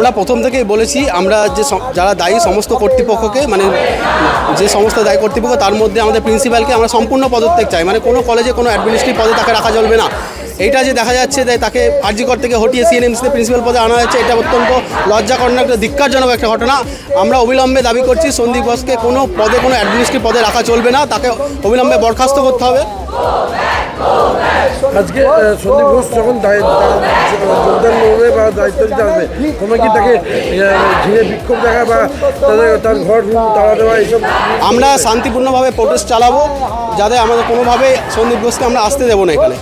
আমরা প্রথম থেকেই বলেছি, আমরা যে যারা দায়ী সমস্ত কর্তৃপক্ষকে মানে যে সমস্ত দায়ী কর্তৃপক্ষ, তার মধ্যে আমাদের প্রিন্সিপালকে আমরা সম্পূর্ণ পদত্যাগ চাই। মানে কোনো কলেজে কোনো অ্যাডমিনিস্ট্রেটিভ পদে তাকে রাখা চলবে না। এইটা যে দেখা যাচ্ছে যে তাকে আরজিকর থেকে হটিয়ে সিএনএমসিতে প্রিন্সিপাল পদে আনা হয়েছে, এটা অত্যন্ত লজ্জাকরণ একটা ধিক্কারজনক একটা ঘটনা। আমরা অবিলম্বে দাবি করছি, সন্দীপ ঘোষকে কোনো পদে কোনো অ্যাডমিনিস্ট্রেটিভ পদে রাখা চলবে না, তাকে অবিলম্বে বরখাস্ত করতে হবে। আজকে সন্দীপ ঘোষ যখন যোগদান করবে বা দায়িত্ব দিতে আসবে তোমরা কি তাকে ঘিরে বিক্ষোভ দেখা বা তাদের তার ঘর তাড়া দেওয়া এইসব? আমরা শান্তিপূর্ণভাবে প্রোটেস্ট চালাবো যাতে আমাদের কোনোভাবে সন্দীপ ঘোষকে আমরা আসতে দেবো না এখানে।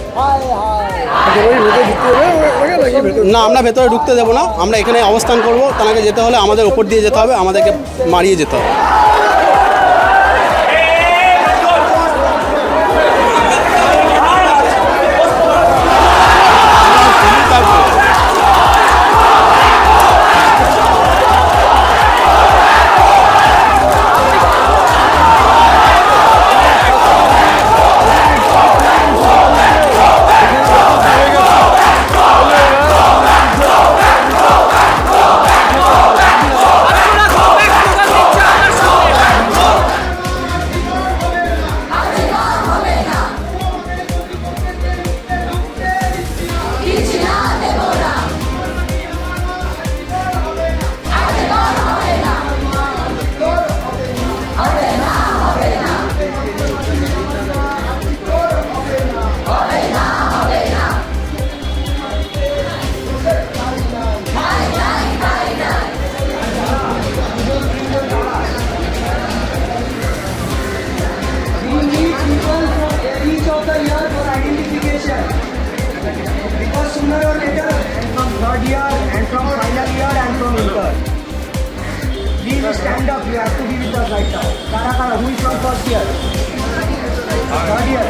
না আমরা ভেতরে ঢুকতে দেবো না। আমরা এখানে অবস্থান করব তাকে যেতে হলে আমাদের ওপর দিয়ে যেতে হবে আমাদেরকে মারিয়ে যেতে হবে। Third year, and from final year, and from inter. Please stand up, you have to be with us right now. Kara Kara, who is from first year? Third year.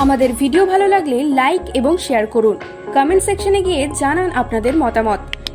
আমাদের ভিডিও ভালো লাগলে লাইক এবং share করুন comment সেকশনে গিয়ে জানান আপনাদের মতামত